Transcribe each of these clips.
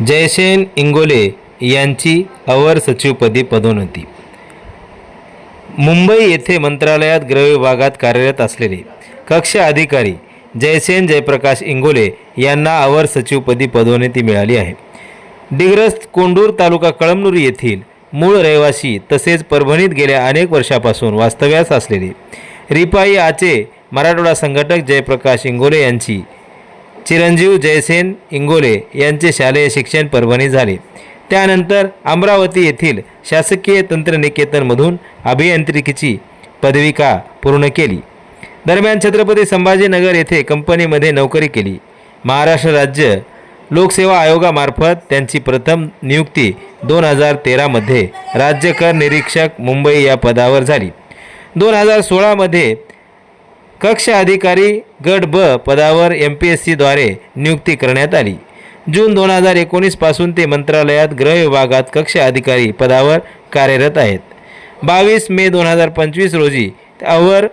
जयसेन इंगोले यांची अवर सचिवपदी पदोन्नती. मुंबई येथे मंत्रालयात गृहविभागात कार्यरत असलेले कक्ष अधिकारी जयसेन जयप्रकाश इंगोले यांना अवर सचिवपदी पदोन्नती मिळाली आहे. डिग्रस्त कोंडूर तालुका कळमनुर येथील मूळ रहिवासी तसेच परभणीत गेल्या अनेक वर्षापासून वास्तव्यास असलेले रिपाई आचे मराठवाडा संघटक जयप्रकाश इंगोले यांची चिरंजीव जयसेन इंगोले यांचे शालेय शिक्षण परभणी झाले. त्यानंतर अमरावती येथील शासकीय तंत्रनिकेतनमधून अभियांत्रिकीची पदविका पूर्ण केली? दरम्यान छत्रपती संभाजीनगर येथे कंपनीमध्ये नोकरी केली. महाराष्ट्र राज्य लोकसेवा आयोगामार्फत त्यांची प्रथम नियुक्ती दोन हजार तेरामध्ये राज्य कर निरीक्षक मुंबई या पदावर झाली. दोन हजार सोळामध्ये कक्ष अधिकारी गट ब पदावर एम पी एस सीद्वारे नियुक्ती करण्यात आली. जून दोन हजार एकोणीसपासून ते मंत्रालयात गृह विभागात कक्ष अधिकारी पदावर कार्यरत आहेत. बावीस मे दोन हजार पंचवीस रोजी त्यावर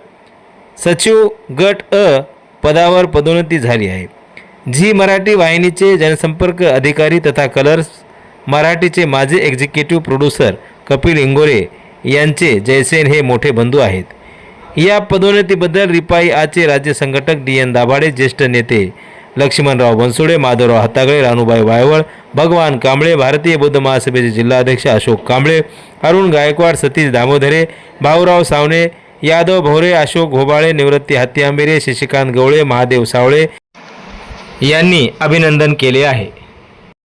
सचिव गट अ पदावर पदोन्नती झाली आहे. झी मराठी वाहिनीचे जनसंपर्क अधिकारी तथा कलर्स मराठीचे माजी एक्झिक्युटिव्ह प्रोड्युसर कपिल इंगोरे यांचे जयसेन हे मोठे बंधू आहेत. या पदोन्नतीबद्दल रिपाई आचे राज्य संघटक डी एन दाभाडे ज्येष्ठ नेते लक्ष्मणराव बनसोडे माधवराव हातागळे रानूबाई वायवळ भगवान कांबळे भारतीय बौद्ध महासभेचे जिल्हाध्यक्ष अशोक कांबळे अरुण गायकवाड सतीश दामोदरे भाऊराव सावणे यादव भोरे अशोक घोबाळे निवृत्ती हत्ती आंबेरे शशिकांत गवळे महादेव सावळे यांनी अभिनंदन केले आहे.